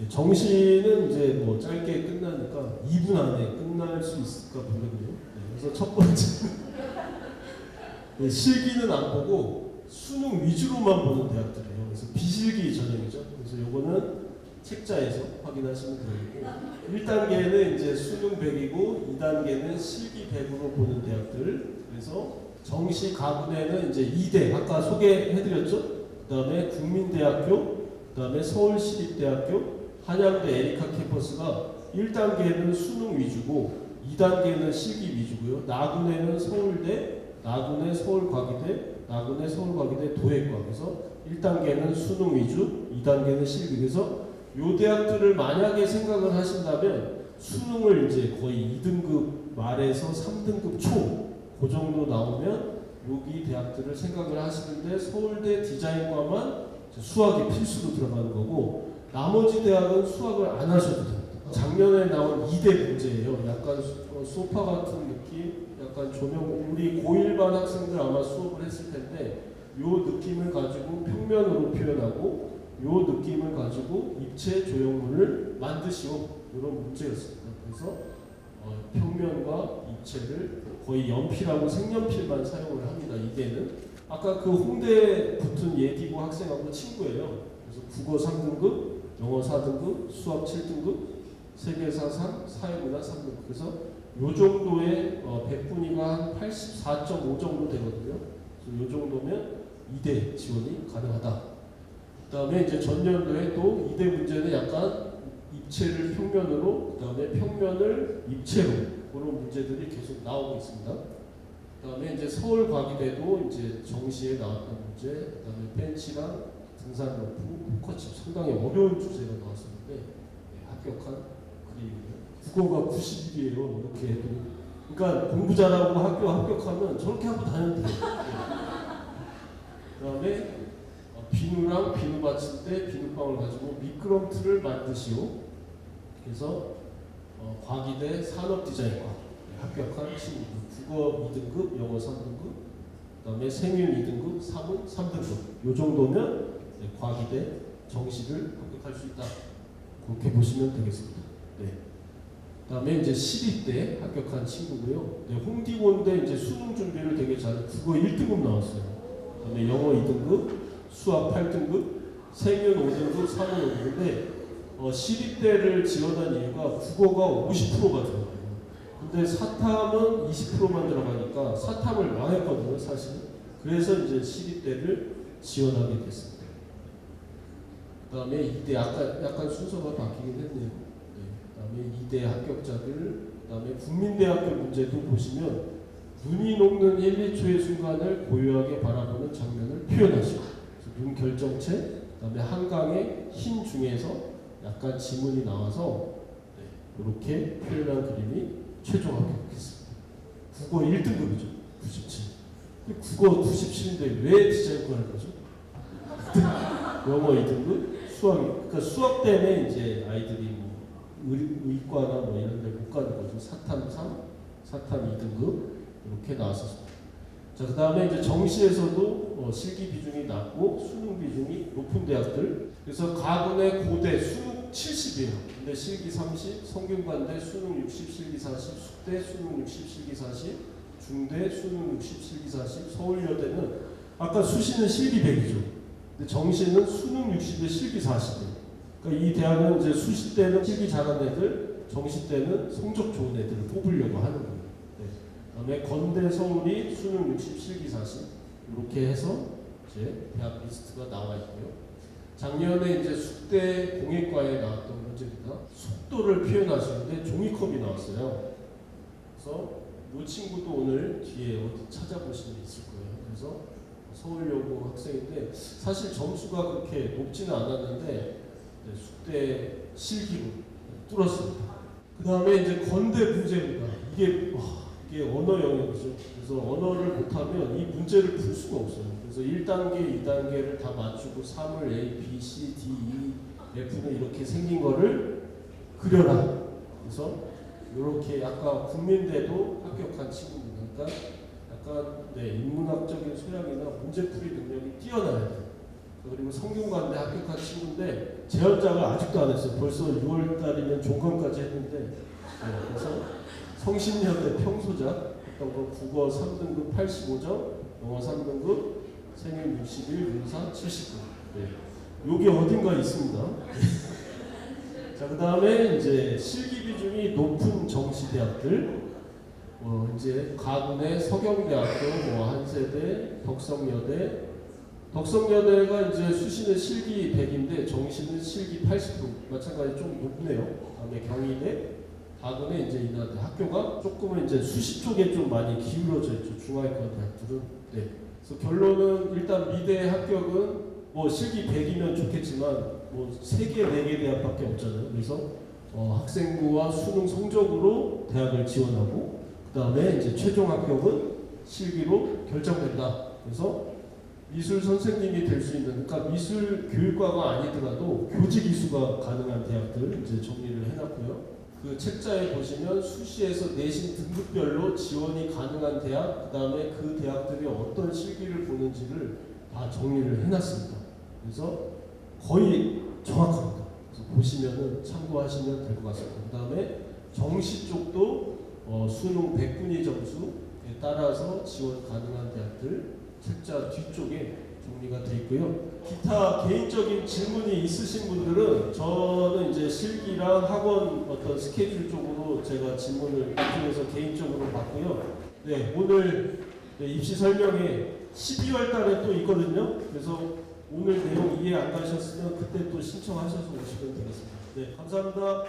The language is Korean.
예, 정시는 이제 뭐 짧게 끝나니까 2분 안에 끝날 수 있을까 보거든요. 네, 그래서 첫 번째 네, 실기는 안 보고 수능 위주로만 보는 대학들이에요. 그래서 비실기 전형이죠. 그래서 요거는 책자에서 확인하시면 되고 1단계는 이제 수능 100이고 2단계는 실기 100으로 보는 대학들. 그래서 정시 가군에는 이제 2대 아까 소개해드렸죠. 그 다음에 국민대학교, 그 다음에 서울시립대학교, 한양대 에리카 캠퍼스가 1단계는 수능 위주고 2단계는 실기 위주고요. 나군에는 서울대, 나군에 서울과기대, 나군에 서울과기대 도예과. 그래서 1단계는 수능 위주, 2단계는 실기. 그래서 요 대학들을 만약에 생각을 하신다면 수능을 이제 거의 2등급 말에서 3등급 초, 그 정도 나오면 여기 대학들을 생각을 하시는데 서울대 디자인과만 수학이 필수로 들어가는 거고 나머지 대학은 수학을 안 하셔도 됩니다. 작년에 나온 2대 문제예요. 약간 소- 어, 소파 같은 느낌, 약간 조명, 우리 고1반 학생들 아마 수업을 했을 텐데 요 느낌을 가지고 평면으로 표현하고 요 느낌을 가지고 입체 조형물을 만드시오. 이런 문제였습니다. 그래서 어, 평면과 입체를 거의 연필하고 색연필만 사용을 합니다. 이대는 아까 그 홍대 붙은 예디고 학생하고 친구예요. 그래서 국어 3등급, 영어 4등급, 수학 7등급, 세계사 3, 사회문화 3등급. 그래서 요 정도의 어, 100분위가 한 84.5 정도 되거든요. 그래서 요 정도면 2대 지원이 가능하다. 그 다음에 이제 전년도에 또 2대 문제는 약간 입체를 평면으로, 그 다음에 평면을 입체로 그런 문제들이 계속 나오고 있습니다. 그 다음에 이제 서울과기대도 이제 정시에 나왔던 문제, 그 다음에 벤치랑 등산 러프, 포커칩 상당히 어려운 주제가 나왔었는데 네, 합격한 그림이에요. 국어가 90이에요. 이렇게 해도. 그러니까 공부 잘하고 학교 합격하면 저렇게 하고 다녀도 돼요. 네. 그 다음에 어, 비누랑 비누 받칠 때 비누방울 가지고 미끄럼틀을 만드시오. 그래서 어, 과기대 산업디자인과 합격한 친구 국어 2등급, 영어 3등급, 그 다음에 생윤 2등급, 사문 3등급. 요 정도면 네, 과기대 정시를 합격할 수 있다. 그렇게 보시면 되겠습니다. 네. 그다음에 이제 12대 합격한 친구고요. 네, 홍디곤대 이제 수능 준비를 되게 잘 국어 1등급 나왔어요. 그다음에 영어 2등급, 수학 8등급, 생윤 5등급, 사문 5등급인데 어, 시립대를 지원한 이유가 국어가 50%가 들어가요. 근데 사탐은 20%만 들어가니까 사탐을 망했거든요, 사실. 그래서 이제 시립대를 지원하게 됐습니다. 그다음에 이대 약간 약간 순서가 바뀌긴 했네요. 네. 그다음에 이대 합격자들, 그다음에 국민대학교 문제도 보시면 눈이 녹는 1, 2초의 순간을 고요하게 바라보는 장면을 표현하시고 눈 결정체, 그다음에 한강의 흰 중에서 약간 지문이 나와서 네, 이렇게 표현한 그림이 최종 합격했습니다. 국어 1등급이죠. 97. 근데 국어 97인데 왜 디자인과 할 거죠? 영어 2등급, 수학, 그러니까 수학 때문에 이제 아이들이 뭐 의, 의과나 뭐 이런 데 못 가는 거죠. 사탐 3, 사탐 2등급 이렇게 나왔었습니다. 자, 그 다음에 이제 정시에서도 어, 실기 비중이 낮고 수능 비중이 높은 대학들. 그래서 가군의 고대 수능 70이에요. 근데 실기 30, 성균관대 수능 60, 실기 40, 숙대 수능 60, 실기 40, 중대 수능 60, 실기 40, 서울여대는 아까 수시는 실기 100이죠. 근데 정시는 수능 60에 실기 40이에요. 그러니까 이 대학은 이제 수시 때는 실기 잘하는 애들, 정시 때는 성적 좋은 애들을 뽑으려고 하는 거예요. 네. 그다음에 건대 서울이 수능 60, 실기 40 이렇게 해서 이제 대학 리스트가 나와 있고요. 작년에 이제 숙대 공예과에 나왔던 문제입니다. 속도를 표현하시는데 종이컵이 나왔어요. 그래서 이 친구도 오늘 뒤에 어디 찾아보시면 있을 거예요. 그래서 서울여고 학생인데 사실 점수가 그렇게 높지는 않았는데 네, 숙대 실기로 뚫었습니다. 그 다음에 이제 건대 문제입니다. 이게 와, 이게 언어 영역이죠. 그래서 언어를 못하면 이 문제를 풀 수가 없어요. 그래서 1단계, 2단계를 다 맞추고 3을 A, B, C, D, E, F는 이렇게 생긴 거를 그려라. 그래서 이렇게 아까 국민대도 합격한 친구입니다. 그러니까 네, 인문학적인 소양이나 문제풀이 능력이 뛰어나야 돼요. 그리고 성균관대 합격한 친구인데 재연장을 아직도 안 했어요. 벌써 6월 달이면 종강까지 했는데 네, 그래서 성신여대 평소자 했던 거 국어 3등급 85점, 영어 3등급, 생일 61, 윤사 79. 네. 요게 어딘가 있습니다. 자, 그 다음에 이제 실기 비중이 높은 정시대학들, 어, 이제 가군의 서경대학교, 뭐 한세대, 덕성여대, 덕성여대가 이제 수시는 실기 100인데 정시는 실기 80%, 마찬가지 좀 높네요. 다음에 경희대, 가군의 이제 인하대 학교가 조금은 이제 수시 쪽에 좀 많이 기울어져 있죠. 중하위권 대학들은. 네. 그래서 결론은 일단 미대 합격은 뭐 실기 100이면 좋겠지만 뭐 3개, 4개 대학밖에 없잖아요. 그래서 어, 학생부와 수능 성적으로 대학을 지원하고 그 다음에 이제 최종 합격은 실기로 결정된다. 그래서 미술 선생님이 될 수 있는 그러니까 미술 교육과가 아니더라도 교직 이수가 가능한 대학들 이제 정리를 해놨고요. 그 책자에 보시면 수시에서 내신 등급별로 지원이 가능한 대학, 그 다음에 그 대학들이 어떤 실기를 보는지를 다 정리를 해놨습니다. 그래서 거의 정확합니다. 그래서 보시면은 참고하시면 될 것 같습니다. 그 다음에 정시 쪽도 어, 수능 100분위 점수에 따라서 지원 가능한 대학들 책자 뒤쪽에 정리가 되어 있고요. 기타 개인적인 질문이 있으신 분들은 저는 이제 실기랑 학원 어떤 스케줄 쪽으로 제가 질문을 통해서 개인적으로 받고요. 네, 오늘 네, 입시 설명회 12월 달에 또 있거든요. 그래서 오늘 내용 이해 안 가셨으면 그때 또 신청하셔서 오시면 되겠습니다. 네, 감사합니다.